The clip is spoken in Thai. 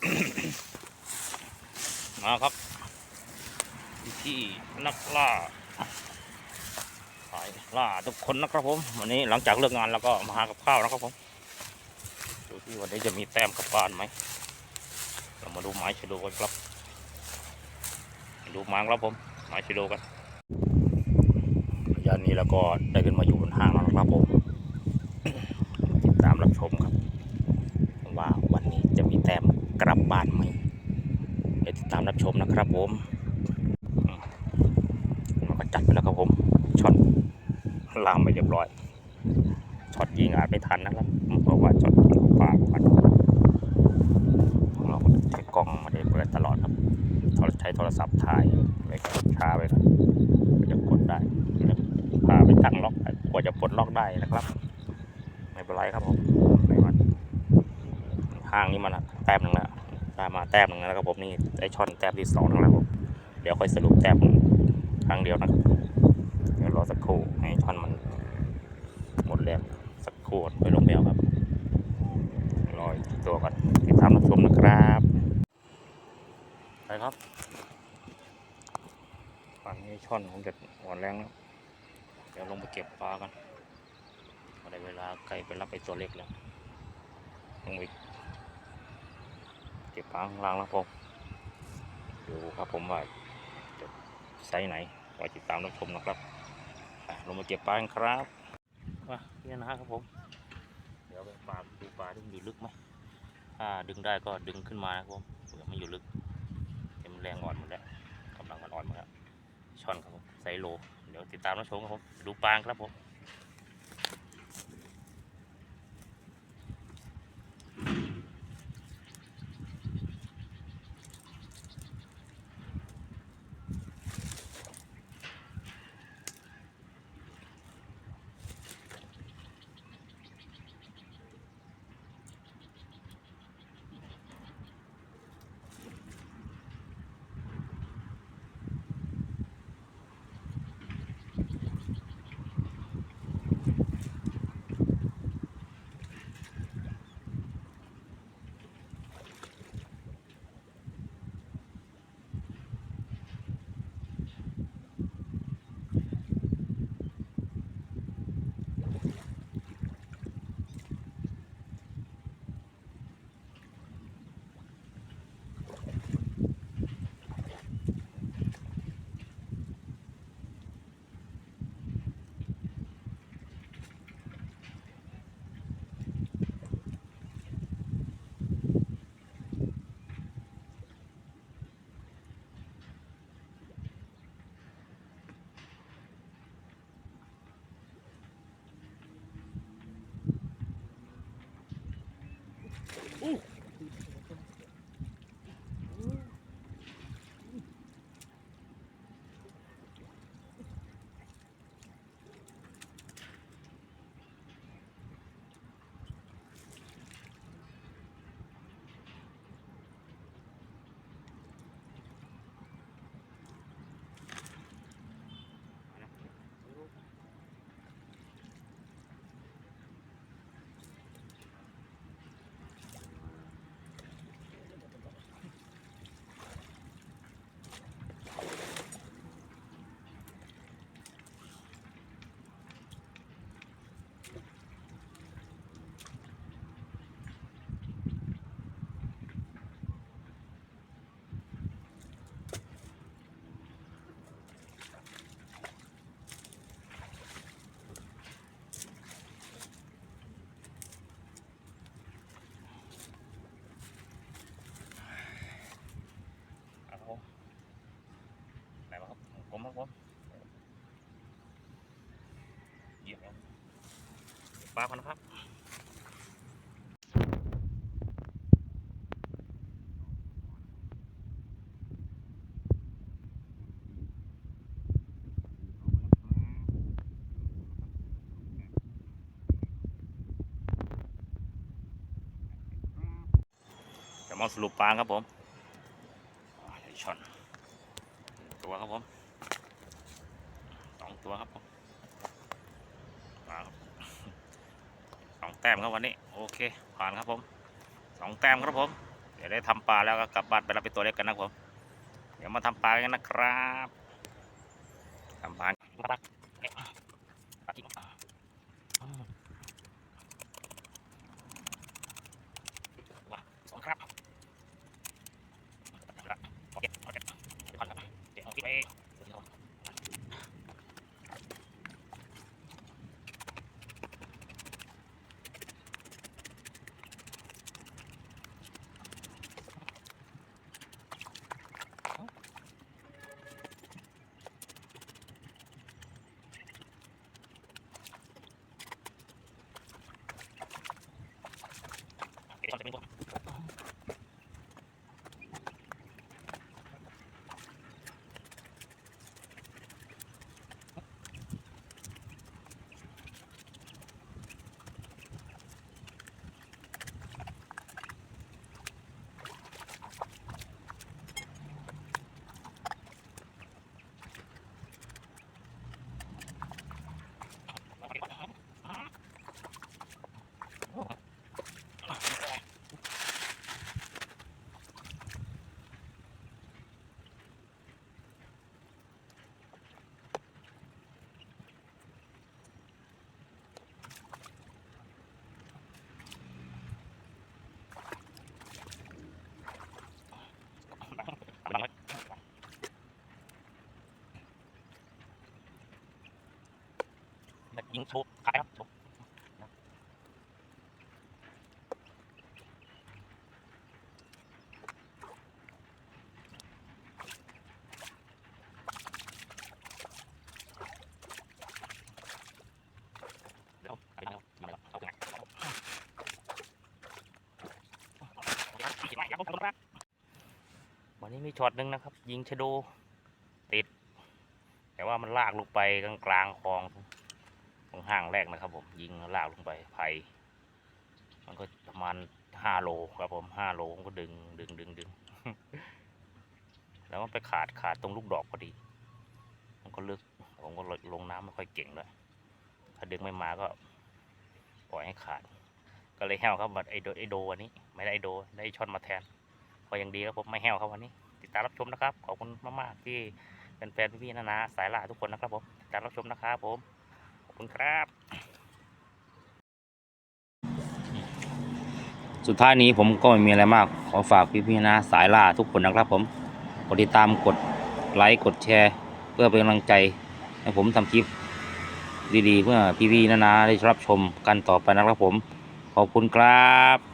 มาครับ ที่นักล่าสายล่าทุกคนนะครับผม วันนี้หลังจากเลิกงานแล้วก็มาหากับข้าวนะครับผมดูที่วันนี้จะมีแต้มกับบ้านไหมเรามาดูไม้ชะโดกันครับดูไม้ครับผมไม้ชะโดกันระยะนี้แล้วก็ได้ขึ้นมาอยู่บนห้างแล้วนะครับผมติดตามรับชมครับ ว่าวันนี้จะมีแต้ม กลับบ้านไหมเดี๋ยวติดตามรับชมนะครับผมมเราก็จัดไปแล้วครับผมช็อตลามไปเรียบร้อยช็อตยิงอาจไม่ทันนะครับเพราะว่าช็อตปากมันเราใช้กล้องมาได้เปิดตลอดครับเรใช้โทรศัพท์ถ่ายไว้ก็ช้าไปนะก็จะกดได้พาไปตั้งล็อกกว่าจะปลดล็อกได้นะครับ ไม่เป็นไรครับผม ห้างนี้มันแต้มหนึ่งแล้วได้มาแต้มหนึ่งแล้วครับผมนี่ได้ช่อนแต้มที่สองแล้วครับผมเดี๋ยวค่อยสรุปแต้มครั้งเดียวนะครับเดี๋ยวรอสักครู่ให้ช่อนมันหมดแรงสักครู่ไปลงแมวครับรออีกตัวก่อนติดตามรับชมนะครับไปครับฝั่งนี้ช่อนผมจะหมดแรงแล้วเดี๋ยวลงไปเก็บปลากันได้เวลาใกล้ไปรับไปตัวเล็กแล้วลงไป ก็บปลาข้างล่างแล้วผมดูครับผมว่าจะไซส์ไหนไว้ติดตามรับชมนะครับอะลงมาเก็บปลากันครับว่าเนี่ยนะครับผม เดี๋ยวไปปลาดูปลาที่มันอยู่ลึกไหมถ้าดึงได้ก็ดึงขึ้นมานะครับผมเผื่อไม่อยู่ลึกเต็มนแรงอ่อนหมดแล้วกำลังมันอ่อนหมดแล้วช่อนครับผมไซส์โล เดี๋ยวติดตามรับชมครับผมดูปลาครับผมครับผม ลาพันนะครับจะมาสรุปปลาครับผมช่อนตัวครับผมสองตัวครับผมปลาครับ สองแต้มครับวันนี้ โอเค ผ่านครับผมสองแต้มครับผม เดี๋ยวได้ทำปลาแล้วก็กลับบ้านไปรับเป็นตัวเล็กกันนะผม เดี๋ยวมาทำปลากันนะครับทำปลาปลาปลาจริงอืมว้าวสองครับโอเคโอเคเดี๋ยวเอาคลิปไปเดี๋ยวเอาเดี๋ยวเอาจะเป็นพวก บังไว้แบบ ยิงชว์ขายครับชว์เดี๋ยวขายแล้วมาแล้วเอาไปไหนวันนี้มีช็อตหนึ่งนะครับ ยิงชะโดติด แต่ว่ามันลากลงไปกลางกลางคลอง ตรงห้างแรกนะครับ ผมยิงลากลงไปไผ่มันก็ประมาณห้าโลครับผมห้าโลผมก็ดึงดึงดึงดึงแล้วมันไปขาดขาดตรงลูกดอกพอดี มันก็ลึกผมก็ลงน้ำไม่ค่อยเก่งเลยถ้าดึงไม่มาก็ปล่อยให้ขาด ก็เลยแห้วครับบัดไอโดไอโดวันนี้ ไม่ได้ไอโดได้ช็อตมาแทนก็ยังดีครับผมไม่แห้วครับวันนี้ ติดตามรับชมนะครับ ขอบคุณมากๆที่เป็นแฟนพี่ๆนะนะสายล่าทุกคนนะครับผมติดตามรับชมนะครับผม คุณครับ สุดท้ายนี้ผมก็ไม่มีอะไรมาก ขอฝากพี่ๆนะ สายล่าทุกคนนะครับผม กดติดตามกดไลค์กดแชร์ เพื่อเป็นกำลังใจ ให้ผมทำคลิปดีๆ เพื่อพี่ๆนะนะได้รับชมกันต่อไปนะครับผม ขอบคุณครับ